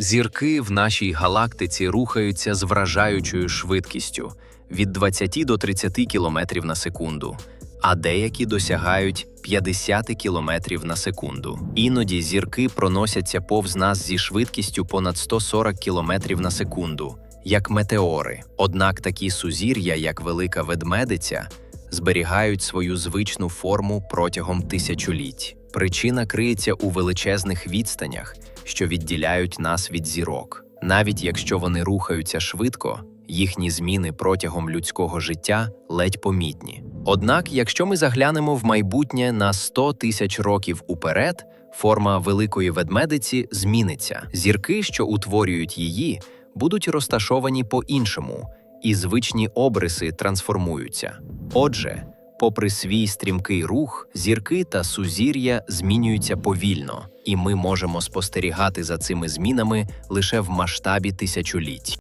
Зірки в нашій галактиці рухаються з вражаючою швидкістю від 20 до 30 км на секунду, а деякі досягають 50 км на секунду. Іноді зірки проносяться повз нас зі швидкістю понад 140 км на секунду, як метеори. Однак такі сузір'я, як Велика Ведмедиця, зберігають свою звичну форму протягом тисячоліть. Причина криється у величезних відстанях, що відділяють нас від зірок. Навіть якщо вони рухаються швидко, їхні зміни протягом людського життя ледь помітні. Однак, якщо ми заглянемо в майбутнє на 100 тисяч років уперед, форма великої ведмедиці зміниться. Зірки, що утворюють її, будуть розташовані по-іншому, і звичні обриси трансформуються. Отже, попри свій стрімкий рух, зірки та сузір'я змінюються повільно, і ми можемо спостерігати за цими змінами лише в масштабі тисячоліть.